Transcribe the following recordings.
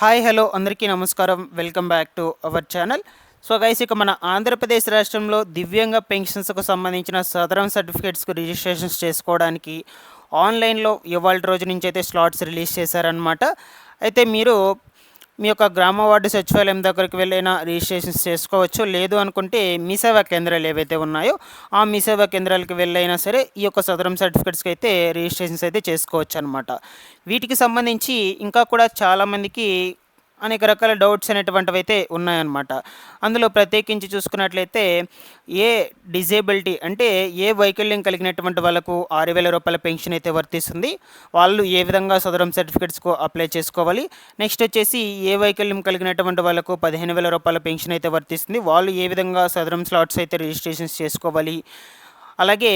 Hi hello అందరికీ నమస్కారం. Welcome back to our channel. So guys ఇక మన ఆంధ్రప్రదేశ్ రాష్ట్రంలో దివ్యాంగ పెన్షన్స్కు సంబంధించిన సదరం సర్టిఫికేట్స్కు రిజిస్ట్రేషన్స్ చేసుకోవడానికి ఆన్లైన్లో ఇవాళ రోజు నుంచి అయితే స్లాట్స్ రిలీజ్ చేశారనమాట అయితే మీరు మీ యొక్క గ్రామ వార్డు సచివాలయం దగ్గరికి వెళ్ళైనా రిజిస్ట్రేషన్ చేసుకోవచ్చు. లేదు అనుకుంటే మీ సేవా కేంద్రాలు ఏవైతే ఉన్నాయో ఆ మీ సేవా కేంద్రాలకు వెళ్ళైనా సరే ఈ యొక్క సదరం సర్టిఫికేట్స్కి అయితే రిజిస్ట్రేషన్స్ అయితే చేసుకోవచ్చు అనమాట వీటికి సంబంధించి ఇంకా కూడా చాలామందికి అనేక రకాల డౌట్స్ అనేటువంటివి అయితే ఉన్నాయన్నమాట. అందులో ప్రత్యేకించి చూసుకున్నట్లయితే ఏ డిజేబిలిటీ అంటే ఏ వైకల్యం కలిగినటువంటి వాళ్ళకు ఆరు వేల రూపాయల పెన్షన్ అయితే వర్తిస్తుంది వాళ్ళు ఏ విధంగా సదరం సర్టిఫికేట్స్కు అప్లై చేసుకోవాలి నెక్స్ట్ వచ్చేసి ఏ వైకల్యం కలిగినటువంటి వాళ్ళకు పదిహేను వేల రూపాయల పెన్షన్ అయితే వర్తిస్తుంది వాళ్ళు ఏ విధంగా సదరం స్లాట్స్ అయితే రిజిస్ట్రేషన్స్ చేసుకోవాలి అలాగే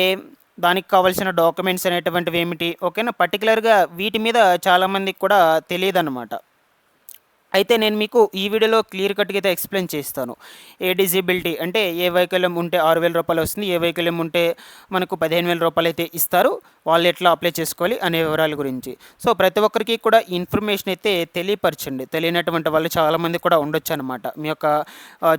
దానికి కావాల్సిన డాక్యుమెంట్స్ అనేటువంటివి ఏమిటి ఓకేనా? పర్టికులర్గా వీటి మీద చాలామందికి కూడా తెలియదు అనమాట అయితే నేను మీకు ఈ వీడియోలో క్లియర్ కట్గా అయితే ఎక్స్ప్లెయిన్ చేస్తాను. ఏ డిజిబిలిటీ అంటే ఏ వైకల్యం ఉంటే ఆరు వేల రూపాయలు వస్తుంది ఏ వైకల్యం ఉంటే మనకు పదిహేను వేల రూపాయలు అయితే ఇస్తారు. వాళ్ళు ఎట్లా అప్లై చేసుకోవాలి అనే వివరాల గురించి. సో ప్రతి ఒక్కరికి కూడా ఇన్ఫర్మేషన్ అయితే తెలియపరచండి. తెలియనటువంటి వాళ్ళు చాలామంది కూడా ఉండొచ్చు అనమాట మీ యొక్క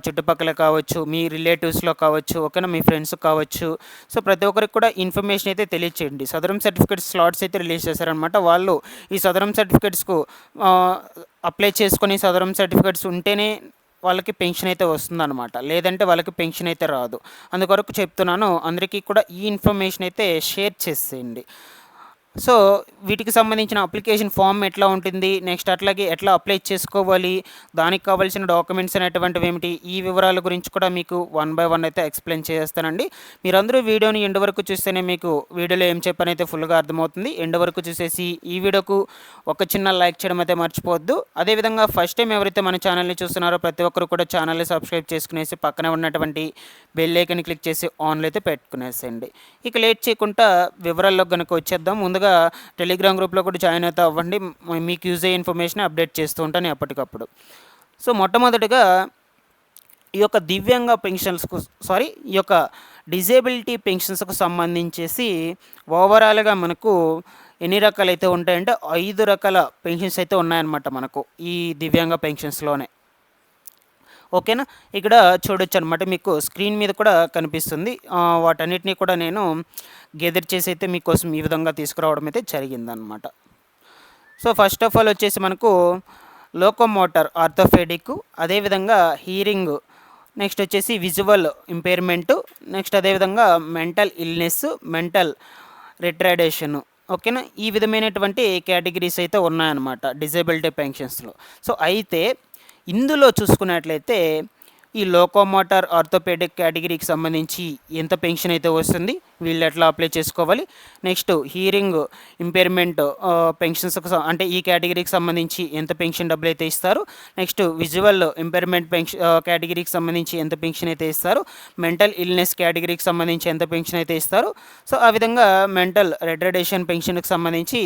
చుట్టుపక్కల కావచ్చు మీ రిలేటివ్స్లో కావచ్చు ఓకేనా మీ ఫ్రెండ్స్ కావచ్చు. సో ప్రతి ఒక్కరికి కూడా ఇన్ఫర్మేషన్ అయితే తెలియచేయండి. సదరం సర్టిఫికేట్ స్లాట్స్ అయితే రిలీజ్ చేశారనమాట వాళ్ళు ఈ సదరం సర్టిఫికేట్స్కు అప్లై చేసుకొని సదరం సర్టిఫికేట్స్ ఉంటేనే వాళ్ళకి పెన్షన్ అయితే వస్తుందన్నమాట. లేదంటే వాళ్ళకి పెన్షన్ అయితే రాదు. అందుకొరకు చెప్తున్నాను అందరికీ కూడా ఈ ఇన్ఫర్మేషన్ అయితే షేర్ చేసేయండి. సో వీటికి సంబంధించిన అప్లికేషన్ ఫామ్ ఎట్లా ఉంటుంది? నెక్స్ట్ అట్లాగే ఎట్లా అప్లై చేసుకోవాలి? దానికి కావాల్సిన డాక్యుమెంట్స్ అనేటువంటివి ఏమిటి? ఈ వివరాల గురించి కూడా మీకు వన్ బై వన్ అయితే ఎక్స్ప్లెయిన్ చేస్తానండి. మీరందరూ వీడియోని ఎండ్ వరకు చూస్తేనే మీకు వీడియోలో ఏం చెప్పనైతే ఫుల్గా అర్థమవుతుంది. ఎండ్ వరకు చూసేసి ఈ వీడియోకు ఒక చిన్న లైక్ చేయడం అయితే మర్చిపోవద్దు. అదేవిధంగా ఫస్ట్ టైం ఎవరైతే మన ఛానల్ని చూస్తున్నారో ప్రతి ఒక్కరు కూడా ఛానల్ని సబ్స్క్రైబ్ చేసుకునేసి పక్కనే ఉన్నటువంటి బెల్ ఐకన్ క్లిక్ చేసి ఆన్లో అయితే పెట్టుకునేసేయండి. ఇక లేట్ చేయకుండా వివరాల్లో కనుక వచ్చేద్దాం. ముందుగా టెలిగ్రామ్ గ్రూప్లో కూడా జాయిన్ అవుతా అవ్వండి. మీకు యూజ్ అయ్యే ఇన్ఫర్మేషన్ అప్డేట్ చేస్తూ ఉంటాను ఎప్పటికప్పుడు. సో మొట్టమొదటిగా ఈ యొక్క దివ్యాంగ పెన్షన్స్కు సారీ ఈ యొక్క డిజేబిలిటీ పెన్షన్స్కు సంబంధించేసి ఓవరాల్గా మనకు ఎన్ని రకాలైతే ఉంటాయంటే ఐదు రకాల పెన్షన్స్ అయితే ఉన్నాయన్నమాట మనకు ఈ దివ్యాంగ పెన్షన్స్లోనే ఓకేనా? ఇక్కడ చూడొచ్చు అనమాట మీకు స్క్రీన్ మీద కూడా కనిపిస్తుంది. వాటన్నిటినీ వాటన్నిటిని కూడా నేను గెదర్ చేసి అయితే మీకోసం ఈ విధంగా తీసుకురావడం అయితే జరిగిందనమాట. సో ఫస్ట్ ఆఫ్ ఆల్ వచ్చేసి మనకు లోకోమోటర్ ఆర్థోఫెడిక్ అదేవిధంగా హీరింగ్ నెక్స్ట్ వచ్చేసి విజువల్ ఇంపైర్మెంట్ నెక్స్ట్ అదేవిధంగా మెంటల్ ఇల్నెస్ మెంటల్ రిట్రాడేషన్. ఓకేనా? ఈ విధమైనటువంటి కేటగిరీస్ అయితే ఉన్నాయన్నమాట డిజేబిలిటీ పెన్షన్స్లో. సో అయితే ఇందులో చూసుకున్నట్లయితే ఈ లోకోమోటార్ ఆర్థోపెడిక్ కేటగిరీకి సంబంధించి ఎంత పెన్షన్ అయితే వస్తుంది? వీళ్ళు ఎట్లా అప్లై చేసుకోవాలి? నెక్స్ట్ హీరింగ్ ఇంపైర్మెంట్ పెన్షన్స్కి అంటే ఈ కేటగిరీకి సంబంధించి ఎంత పెన్షన్ డబ్బులు అయితే ఇస్తారు? నెక్స్ట్ విజువల్ ఇంపైర్మెంట్ పెన్షన్ కేటగిరీకి సంబంధించి ఎంత పెన్షన్ అయితే ఇస్తారు? మెంటల్ ఇల్నెస్ కేటగిరీకి సంబంధించి ఎంత పెన్షన్ అయితే ఇస్తారు? సో ఆ విధంగా మెంటల్ రెడ్రడేషన్ పెన్షన్కి సంబంధించి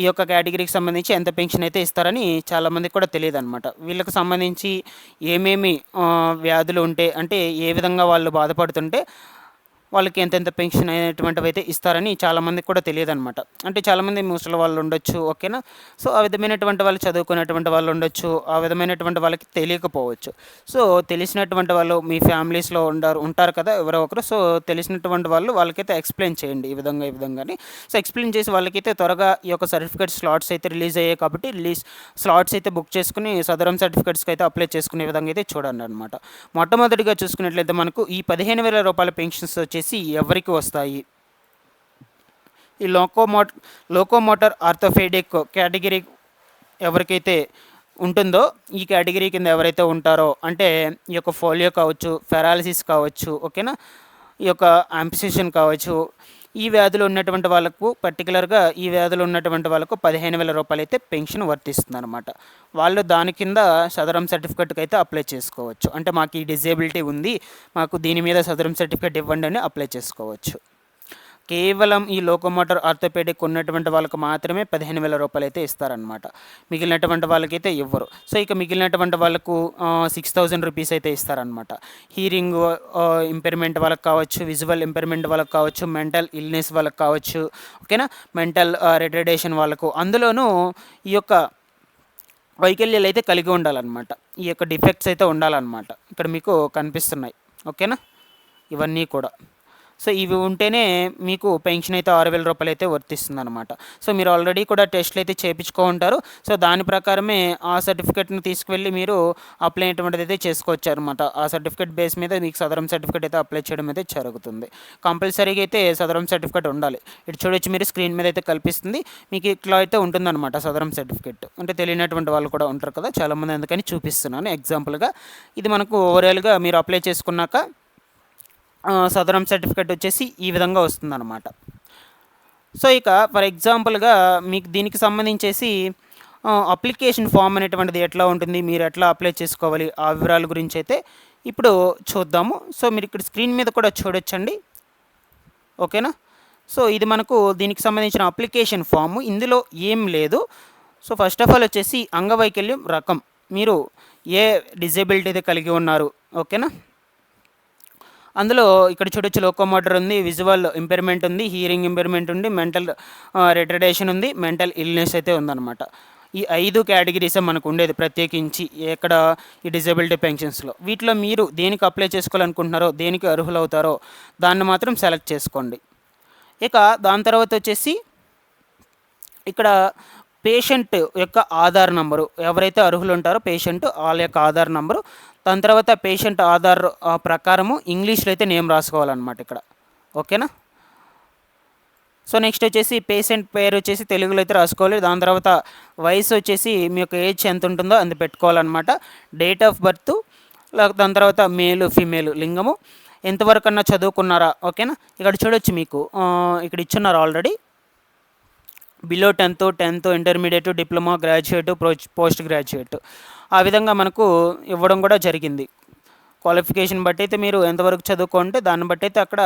ఈ యొక్క కేటగిరీకి సంబంధించి ఎంత పెన్షన్ అయితే ఇస్తారని చాలామందికి కూడా తెలియదు అనమాట వీళ్ళకి సంబంధించి ఏమేమి వ్యాధులు ఉంటే అంటే ఏ విధంగా వాళ్ళు బాధపడుతుంటే వాళ్ళకి ఎంతెంత పెన్షన్ అనేటువంటివి అయితే ఇస్తారని చాలామందికి కూడా తెలియదు అనమాట అంటే చాలామంది ముసలి వాళ్ళు ఉండొచ్చు ఓకేనా? సో ఆ విధమైనటువంటి వాళ్ళు చదువుకున్నటువంటి వాళ్ళు ఉండొచ్చు ఆ విధమైనటువంటి వాళ్ళకి తెలియకపోవచ్చు. సో తెలిసినటువంటి వాళ్ళు మీ ఫ్యామిలీస్లో ఉండరు ఉంటారు కదా ఎవరో ఒకరు. సో తెలిసినటువంటి వాళ్ళు వాళ్ళకైతే ఎక్స్ప్లెయిన్ చేయండి ఈ విధంగా ఈ విధంగాని. సో ఎక్స్ప్లెయిన్ చేసి వాళ్ళకైతే త్వరగా ఈ యొక్క సర్టిఫికేట్ స్లాట్స్ అయితే రిలీజ్ అయ్యాయి కాబట్టి రిలీజ్ స్లాట్స్ అయితే బుక్ చేసుకుని సదరం సర్టిఫికేట్స్కి అయితే అప్లై చేసుకునే విధంగా అయితే చూడండి అనమాట మొట్టమొదటిగా చూసుకున్నట్లయితే మనకు ఈ పదిహేను వేల రూపాయల పెన్షన్స్ వచ్చేసి ఎవరికి వస్తాయి? ఈ లోకోమోట్ లోకోమోటర్ ఆర్థోఫెడిక్ కేటగిరీ ఎవరికైతే ఉంటుందో ఈ కేటగిరీ కింద ఎవరైతే ఉంటారో అంటే ఈ యొక్క ఫోలియో కావచ్చు ఫెరాలసిస్ కావచ్చు ఓకేనా? ఈ యొక్క ఆంపిసేషన్ కావచ్చు ఈ వ్యాధులు ఉన్నటువంటి వాళ్ళకు పర్టికులర్గా ఈ వ్యాధులు ఉన్నటువంటి వాళ్ళకు పదిహేను వేల రూపాయలు అయితే పెన్షన్ వర్తిస్తుంది అనమాట వాళ్ళు దాని కింద సదరం సర్టిఫికెట్కి అయితే అప్లై చేసుకోవచ్చు. అంటే మాకు ఈ డిజేబిలిటీ ఉంది మాకు దీని మీద సదరం సర్టిఫికెట్ ఇవ్వండి అని అప్లై చేసుకోవచ్చు. కేవలం ఈ లోకోమోటర్ ఆర్థోపెడిక్ ఉన్నటువంటి వాళ్ళకి మాత్రమే పదిహేను వేల రూపాయలు అయితే ఇస్తారనమాట మిగిలినటువంటి వాళ్ళకైతే ఇవ్వరు సో ఇక మిగిలినటువంటి వాళ్ళకు సిక్స్ థౌజండ్ రూపీస్ అయితే ఇస్తారనమాట హీరింగ్ ఇంపైర్మెంట్ వాళ్ళకి కావచ్చు విజువల్ ఇంపైర్మెంట్ వాళ్ళకి కావచ్చు మెంటల్ ఇల్నెస్ వాళ్ళకి కావచ్చు ఓకేనా? మెంటల్ రిటర్డేషన్ వాళ్ళకు. అందులోనూ ఈ యొక్క వైకల్యాలు అయితే కలిగి ఉండాలన్నమాట. ఈ యొక్క డిఫెక్ట్స్ అయితే ఉండాలన్నమాట. ఇక్కడ మీకు కనిపిస్తున్నాయి. ఓకేనా? ఇవన్నీ కూడా. సో ఇవి ఉంటేనే మీకు పెన్షన్ అయితే ఆరు వేల రూపాయలు అయితే వర్తిస్తుంది అనమాట సో మీరు ఆల్రెడీ కూడా టెస్ట్లు అయితే చేయించుకో ఉంటారు. సో దాని ప్రకారమే ఆ సర్టిఫికేట్ని తీసుకువెళ్ళి మీరు అప్లై అటువంటిది అయితే చేసుకోవచ్చు అనమాట ఆ సర్టిఫికేట్ బేస్ మీద మీకు సదరం సర్టిఫికేట్ అయితే అప్లై చేయడం అయితే జరుగుతుంది. కంపల్సరీగా అయితే సదరం సర్టిఫికేట్ ఉండాలి. ఇటు చూడొచ్చు మీరు స్క్రీన్ మీద అయితే కల్పిస్తుంది. మీకు ఇట్లా అయితే ఉంటుందన్నమాట సదరం సర్టిఫికేట్. అంటే తెలియనటువంటి వాళ్ళు కూడా ఉంటారు కదా చాలామంది అందుకని చూపిస్తున్నాను. ఎగ్జాంపుల్గా ఇది మనకు ఓవరాల్గా మీరు అప్లై చేసుకున్నాక సదరం సర్టిఫికేట్ వచ్చేసి ఈ విధంగా వస్తుందన్నమాట. సో ఇక ఫర్ ఎగ్జాంపుల్గా మీకు దీనికి సంబంధించేసి అప్లికేషన్ ఫామ్ అనేటువంటిది ఎట్లా ఉంటుంది మీరు ఎట్లా అప్లై చేసుకోవాలి ఆ వివరాల గురించి అయితే ఇప్పుడు చూద్దాము. సో మీరు ఇక్కడ స్క్రీన్ మీద కూడా చూడొచ్చండి. ఓకేనా? సో ఇది మనకు దీనికి సంబంధించిన అప్లికేషన్ ఫాము. ఇందులో ఏం లేదు. సో ఫస్ట్ ఆఫ్ ఆల్ వచ్చేసి అంగవైకల్యం రకం. మీరు ఏ డిజేబిలిటీ అయితే కలిగి ఉన్నారు ఓకేనా? అందులో ఇక్కడ చూడొచ్చు లోకోమోటర్ ఉంది విజువల్ ఇంపైర్మెంట్ ఉంది హీరింగ్ ఇంపైర్మెంట్ ఉంది మెంటల్ రిటర్డేషన్ ఉంది మెంటల్ ఇల్నెస్ అయితే ఉందన్నమాట. ఈ ఐదు కేటగిరీసే మనకు ఉండేది ప్రత్యేకించి ఎక్కడ ఈ డిజబిలిటీ పెన్షన్స్లో వీటిలో మీరు దేనికి అప్లై చేసుకోవాలనుకుంటున్నారో దేనికి అర్హులవుతారో దాన్ని మాత్రం సెలెక్ట్ చేసుకోండి. ఇక దాని తర్వాత వచ్చేసి ఇక్కడ పేషెంట్ యొక్క ఆధార్ నంబరు ఎవరైతే అర్హులు ఉంటారో పేషెంట్ వాళ్ళ యొక్క ఆధార్ నంబరు దాని తర్వాత పేషెంట్ ఆధార్ ప్రకారము ఇంగ్లీష్లో అయితే నేమ్ రాసుకోవాలన్నమాట ఇక్కడ. ఓకేనా? సో నెక్స్ట్ వచ్చేసి పేషెంట్ పేరు వచ్చేసి తెలుగులో అయితే రాసుకోవాలి. దాని తర్వాత వయసు వచ్చేసి మీ యొక్క ఏజ్ ఎంత ఉంటుందో అంత పెట్టుకోవాలన్నమాట. డేట్ ఆఫ్ బర్త్ దాని తర్వాత మేలు ఫీమేలు లింగము. ఎంతవరకు అన్నా చదువుకున్నారా? ఓకేనా? ఇక్కడ చూడొచ్చు మీకు. ఇక్కడ ఇచ్చున్నారు already. Below tenth tenth intermediate diploma graduate post graduate ఆ విధంగా మనకు ఇవ్వడం కూడా జరిగింది. క్వాలిఫికేషన్ బట్టి అయితే మీరు ఎంతవరకు చదువుకుంటే దాన్ని బట్టి అయితే అక్కడ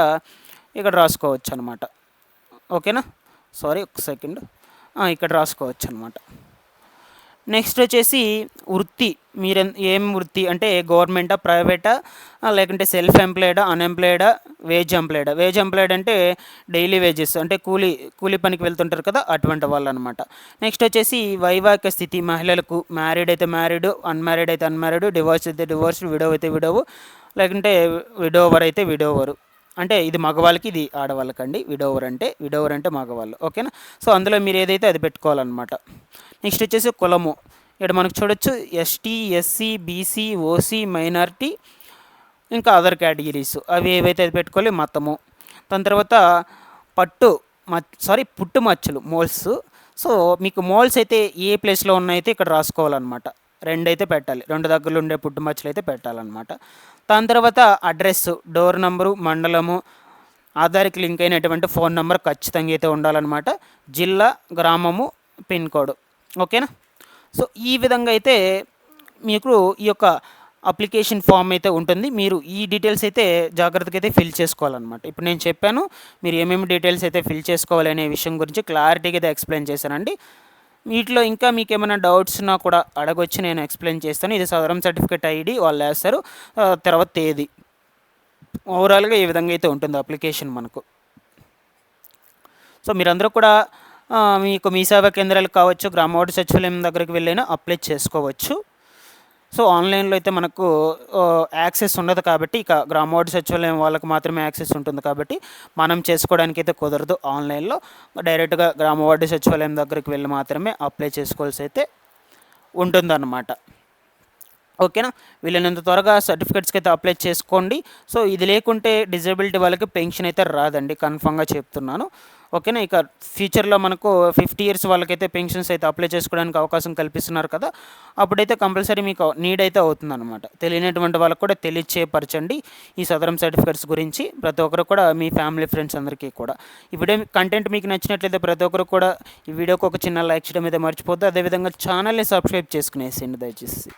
ఇక్కడ రాసుకోవచ్చు అనమాట ఓకేనా? సారీ ఒక సెకండ్. ఇక్కడ రాసుకోవచ్చు అనమాట నెక్స్ట్ వచ్చేసి వృత్తి. మీరు ఏం వృత్తి? అంటే గవర్నమెంటా ప్రైవేటా? లేకుంటే సెల్ఫ్ ఎంప్లాయిడా అన్ఎంప్లాయిడా వేజ్ ఎంప్లాయిడా వేజ్ ఎంప్లాయిడ్ అంటే డైలీ వేజెస్. అంటే కూలీ కూలీ పనికి వెళ్తుంటారు కదా అటువంటి వాళ్ళు అనమాట నెక్స్ట్ వచ్చేసి వైవాహిక స్థితి. మహిళలకు మ్యారీడ్ అయితే మ్యారీడ్ అన్మ్యారీడ్ అయితే అన్మ్యారీడ్ డివోర్స్ అయితే డివోర్స్ విడో అయితే విడోవు. లేకుంటే విడోవర్ అయితే విడోవరు. అంటే ఇది మగవాళ్ళకి ఇది ఆడవాళ్ళకండి. విడోవర్ అంటే విడోవర్ అంటే మగవాళ్ళు. ఓకేనా? సో అందులో మీరు ఏదైతే అది పెట్టుకోవాలన్నమాట. నెక్స్ట్ వచ్చేసి కులము. ఇక్కడ మనకు చూడొచ్చు ST SC BC OC minority ఇంకా అదర్ కేటగిరీస్. అవి ఏవైతే అది పెట్టుకోవాలి మతము. దాని తర్వాత పట్టు సారీ పుట్టు మచ్చలు మోల్స్. సో మీకు మోల్స్ అయితే ఏ ప్లేస్లో ఉన్నాయితే ఇక్కడ రాసుకోవాలన్నమాట. రెండు అయితే పెట్టాలి. రెండు దగ్గరలో ఉండే పుట్టు మచ్చలు అయితే పెట్టాలన్నమాట. దాని తర్వాత అడ్రస్ డోర్ నంబరు మండలము ఆధార్కి లింక్ అయినటువంటి ఫోన్ నెంబర్ ఖచ్చితంగా అయితే ఉండాలన్నమాట. జిల్లా గ్రామము పిన్ కోడ్. ఓకేనా? సో ఈ విధంగా అయితే మీకు ఈ యొక్క అప్లికేషన్ ఫామ్ అయితే ఉంటుంది. మీరు ఈ డీటెయిల్స్ అయితే జాగ్రత్తగా అయితే ఫిల్ చేసుకోవాలన్నమాట. ఇప్పుడు నేను చెప్పాను మీరు ఏమేమి డీటెయిల్స్ అయితే ఫిల్ చేసుకోవాలి అనే విషయం గురించి క్లారిటీగా అయితే ఎక్స్ప్లెయిన్ చేశానండి. వీటిలో ఇంకా మీకు ఏమైనా డౌట్స్ ఉన్నా కూడా అడగొచ్చి నేను ఎక్స్ప్లెయిన్ చేస్తాను. ఇది సదరం సర్టిఫికేట్ ఐడి వాళ్ళు వేస్తారు. తర్వాత తేదీ. ఓవరాల్గా ఈ విధంగా అయితే ఉంటుంది అప్లికేషన్ మనకు. సో మీరందరూ కూడా మీకు మీ సేవా కేంద్రాలు కావచ్చు గ్రామవార్డు సచివాలయం దగ్గరికి వెళ్ళైనా అప్లై చేసుకోవచ్చు. సో ఆన్లైన్లో అయితే మనకు యాక్సెస్ ఉండదు కాబట్టి ఇక గ్రామవార్డు సచివాలయం వాళ్ళకి మాత్రమే యాక్సెస్ ఉంటుంది కాబట్టి మనం చేసుకోవడానికి అయితే కుదరదు ఆన్లైన్లో. డైరెక్ట్గా గ్రామవార్డు సచివాలయం దగ్గరికి వెళ్ళి మాత్రమే అప్లై చేసుకోవాల్సి అయితే ఉంటుందన్నమాట. ఓకేనా? వీళ్ళనంత త్వరగా సర్టిఫికెట్స్కి అయితే అప్లై చేసుకోండి. సో ఇది లేకుంటే డిజబిలిటీ వాళ్ళకి పెన్షన్ అయితే రాదండి కన్ఫామ్గా చెప్తున్నాను. ఓకేనా? ఇక ఫ్యూచర్లో మనకు ఫిఫ్టీ ఇయర్స్ వాళ్ళకైతే పెన్షన్స్ అయితే అప్లై చేసుకోవడానికి అవకాశం కల్పిస్తున్నారు కదా అప్పుడైతే కంపల్సరీ మీకు నీడ్ అయితే అవుతుందన్నమాట. తెలియనటువంటి వాళ్ళకు కూడా తెలియచేపరచండి ఈ సదరం సర్టిఫికేట్స్ గురించి. ప్రతి ఒక్కరు కూడా మీ ఫ్యామిలీ ఫ్రెండ్స్ అందరికీ కూడా. ఈ వీడియో కంటెంట్ మీకు నచ్చినట్లయితే ప్రతి ఒక్కరు కూడా ఈ వీడియోకి ఒక చిన్న లైక్ చేయడం అయితే మర్చిపోద్దు అదేవిధంగా ఛానల్ని సబ్స్క్రైబ్ చేసుకునేసేయండి దయచేసి.